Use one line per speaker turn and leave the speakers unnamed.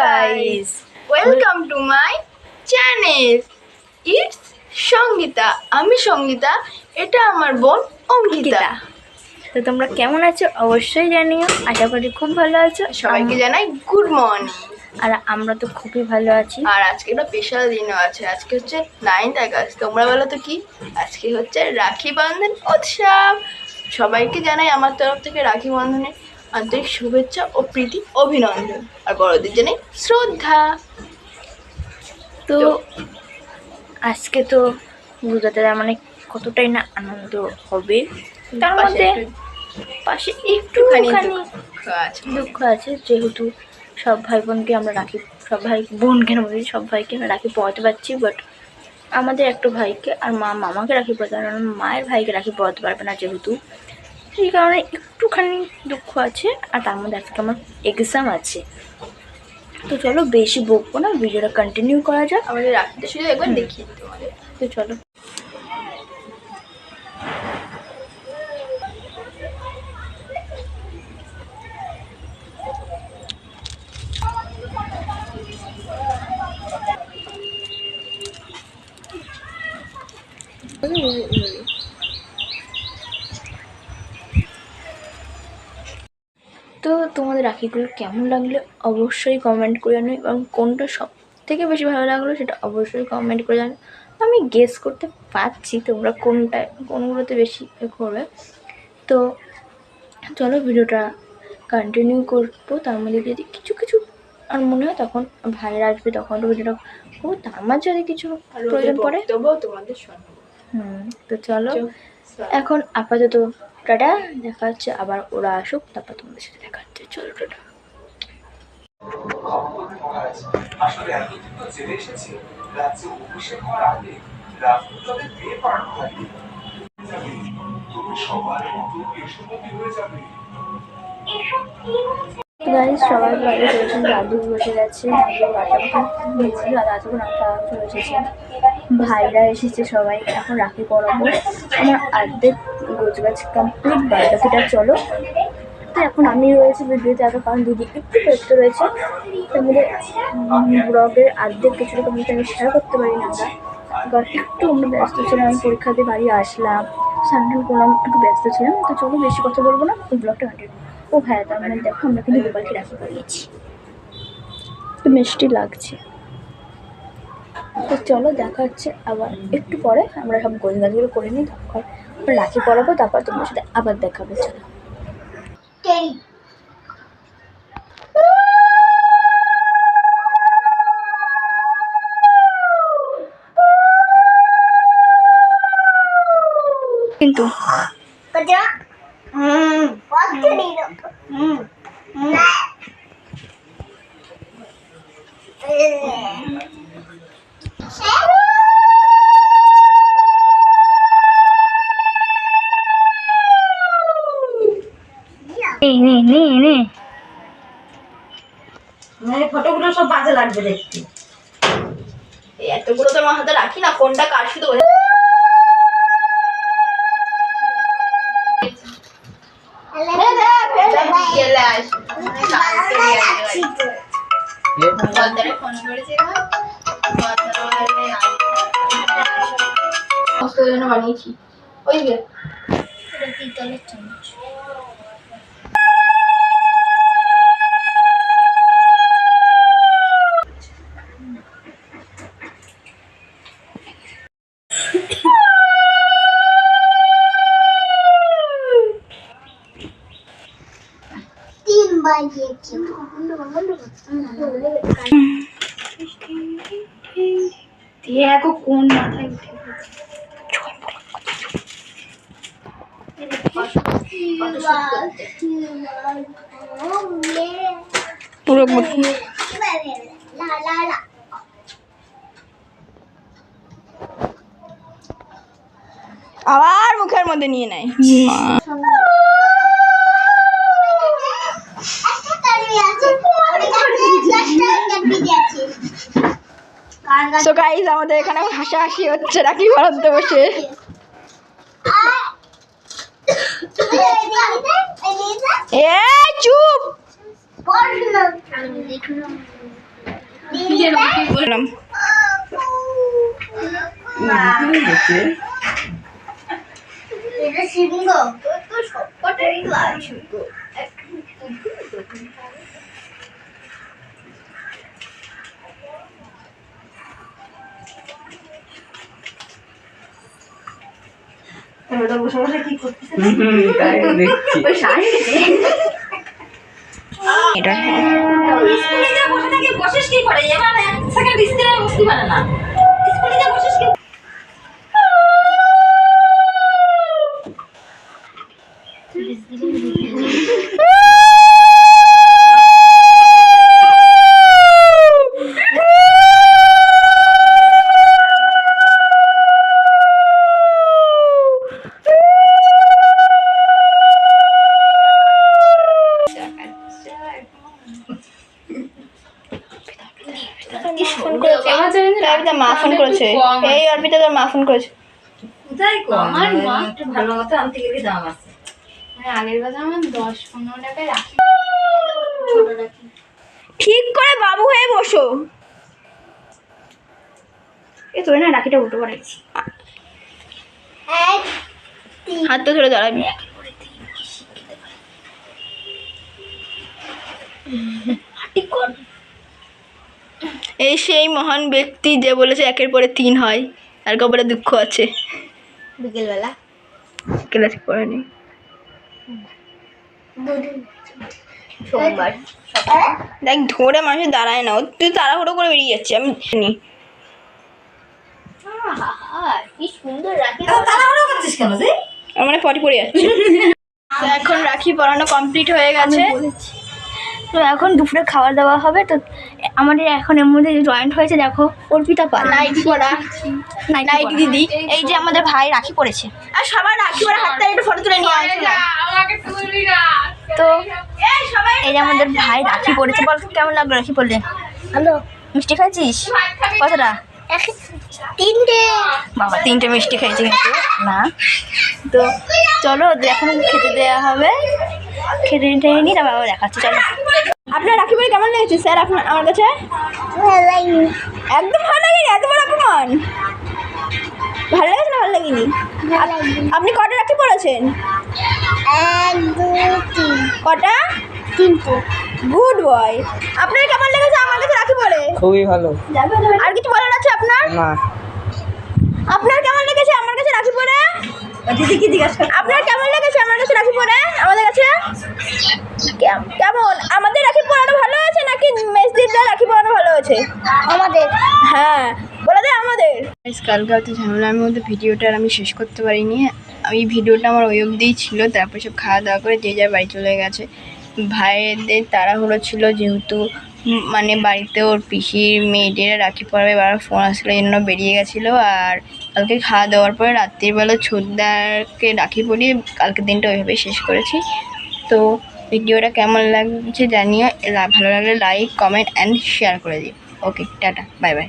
guys.
Welcome to my channel it's Sangeeta আমি সঙ্গীতা এটা আমার বোন অঙ্কিতা।
তো তোমরা কেমন আছো? অবশ্যই জানিও। আশা করি খুব ভালো আছো।
সবাইকে জানাই গুড মর্নিং
আর আমরা তো খুবই ভালো আছি।
আর আজকে একটা স্পেশাল দিনও আছে। আজকে হচ্ছে নাইন্থ আগস্ট তোমরা বলো তো কি? আজকে হচ্ছে রাখি বন্ধন উৎসব। সবাইকে জানাই আমার তরফ থেকে রাখি বন্ধনের আন্তরিক শুভেচ্ছা ও প্রীতি অভিনন্দন। আর বড়দের জানাই শ্রদ্ধা।
তো আজকে তো গুজরাটের মানে কতটাই না আনন্দ হবে। তার
পাশে
মধ্যে পাশে
একটুখানি দুঃখ আছে।
যেহেতু সব ভাই বোনকে আমরা রাখি সব ভাই বোনকে না বলি সব ভাইকে আমরা রাখি পড়াতে পারছি বাট আমাদের একটা ভাইকে আর মা মামাকে রাখি পড়াতে পারবে না মায়ের ভাইকে রাখি পড়াতে পারবে না যেহেতু। সেই কারণে একটুখানি দুঃখ আছে আর তার মধ্যে আজকে আমার এক্সাম আছে। তো চলো বেশি বকবো না ভিডিওটা কন্টিনিউ করা যাক।
আমাদের রাখিটা শুধু একবার দেখিয়ে দিতে তোমাদের।
তো চলো। তো তোমাদের রাখিগুলো কেমন লাগল অবশ্যই কমেন্ট করে জানো এবং কোনটা সব থেকে বেশি ভালো লাগল সেটা অবশ্যই কমেন্ট করে জানো আমি গেস করতে পারছি তোমরা কোনটা কোনগুলোতে বেশি করবে। তো চলো ভিডিওটা কন্টিনিউ করব তার মধ্যে যদি কিছু কিছু আর মনে হয় তখন ভাইরা আসবে তখন ভিডিওটা করব। তার মাঝে যদি কিছু প্রয়োজন পড়ে।
বক্তব্য তোমাদের
হুম তো চলো। এখন আপাতত টাটা, দেখা হচ্ছে আবার, ওরা আসুক, তারপর তোমাদের সাথে দেখা হচ্ছে। চলো, টাটা।
সবার
বাইরে চলেছেন দাদু বসে এসেছে। ভাইরা এসেছে সবাই, এখন রাখি পরাবো। আমার অর্ধেক গোছ গাছ কমপ্লিট বায়োগ্রাফিটা চলো। তো এখন আমি রয়েছি ভিডিওতে এত কারণ দিদি একটু ব্যস্ত রয়েছে। মধ্যে ব্লগের অর্ধেক কিছুটা তোমাদের আমি শেয়ার করতে পারি না আমরা। একটু আমরা ব্যস্ত ছিলাম আমি পরীক্ষাতে বাড়ি আসলাম স্নান করলাম, একটু ব্যস্ত ছিলাম। তো চলো বেশি কথা বলব না ওই ব্লগটা ও হ্যাঁ তার মানে দেখো আমরা কিন্তু গোপালকে রাখি পরিয়েছি তো মিষ্টি লাগছে। তো চলো দেখা হচ্ছে আবার একটু পরে। আমরা সব গোল গাছগুলো করে নিই, তারপর রাখি পরাবো তারপর তোমার সাথে আবার দেখাবো চলো। কিন্তু নে নে নে নে।
মানে ফটোগুলো সব বাজে লাগবে দেখতে।
এতগুলো তো আমার হাতে রাখি না কোনটা কার শুধু আসবে। কালকে নিয়ে দেখো কোন মাথায় উঠে
পুরো
আবার মুখের মধ্যে নিয়ে নেয়। আমাদের এখানে হাসাহাসি হচ্ছে রাখি পরাতে বসে? চুপ!
সিংহ তো সবকটাই
ওটা বসে বসে কি করতেছে?
তাই দেখছি।
ওই শাড়ি
এটা
স্কুলে যা বসে থাকে বসিস কি করে? এবার এক সেকেন্ড স্কুলে বসতে পারে না।
মা ফোন করেছে? এই অর্পিতা তোর মা ফোন করেছে।
কোথায়
আমার মা-
একটু ভালো মতো আনতে গেলে দাম আছে।
মানে আগের কথা আমার দশ পনেরো টাকায় রাখি।
ঠিক করে বাবু হয়ে বসো। এ তোর না রাখিটা উল্টো করেছি হাত তো ধরে দাঁড়াবি এই সেই মহান ব্যক্তি যে বলেছে একের পরে তিন হয় আর কপালে দুঃখ আছে।
বিকেলবেলা।
ক্লাস নেই।
সোমবার।
দেখ ধরে মানুষ দাঁড়ায় না তুই তাড়াহুড়ো করে বেরিয়ে যাচ্ছে আমি জানি।
কি সুন্দর রাখি।
তাড়াহুড়ো করছিস কেন
আমার মানে পটি পড়ে যাচ্ছে। এখন রাখি পড়ানো কমপ্লিট হয়ে গেছে।
তো এখন দুপুরে খাওয়া দাওয়া হবে তো আমাদের এখন এর মধ্যে জয়েন্ট হয়েছে দেখো অর্পিতা পাল।
নাইটি পড়া নাইটি দিদি।
এই যে আমাদের ভাই রাখি পড়েছে
আর সবার রাখি পড়া হাতটা একটু ফটো তুলে নিয়ে
তো এই যে আমাদের ভাই রাখি পড়েছে বল কেমন লাগল রাখি পড়লে হ্যালো মিষ্টি খাইছিস? কতটা? তিনটে। বাবা তিনটে মিষ্টি খাইছি কিন্তু। না? তো চলো এখন খেতে দেওয়া হবে। খেতে নিতে নি তারপর আবার দেখাচ্ছি চলো।
আপনার রাখি পড়ে কেমন লেগেছে স্যার আপনার আমার কাছে? একদম ভালো লাগেনি এতবার অপমান ভালো লেগেছে না ভালো লাগেনি? আপনি কটা রাখি পড়েছেন? কটা?
তিনটে।
Good boy. আপনার কেমন লেগেছে? আমার কাছে রাখি পড়ে।
খুবই ভালো।
আর কিছু বলার আছে আপনার?
না।
আপনার কেমন লেগেছে? আমার কাছে রাখি পড়ে।
দিদি কি জিজ্ঞাসা
আপনার কেমন লেগেছে? আমার কাছে রাখি পড়ে আমাদের কাছে? কেম- কেমন? আমাদের রাখি পড়ানো ভালো হয়েছে নাকি মেসদিরদের রাখি পড়ানো ভালো হয়েছে?
আমাদের।
হ্যাঁ বলে দে আমাদের। কালকে ঝামেলার মধ্যে ভিডিওটা আর আমি শেষ করতে পারিনি। আমি ভিডিওটা আমার ওই অবধিই ছিল তারপর সব খাওয়া দাওয়া করে যে যার বাড়ি চলে গেছে। ভাইয়েদের তাড়াহুড়ো ছিল যেহেতু মানে বাড়িতে ওর পিসির মেয়েদের রাখি পড়াবে, এবার ফোন আসলে জন্য বেরিয়ে গেছিল। আর কালকে খাওয়া দেওয়ার পরে রাত্রিবেলা ছোটদারকে রাখি পরিয়ে কালকের দিনটা ওইভাবে শেষ করেছি। তো ভিডিওটা কেমন লাগছে জানিও, লা- ভালো লাগলে লাইক কমেন্ট অ্যান্ড শেয়ার করে দিই ওকে টাটা বাই বাই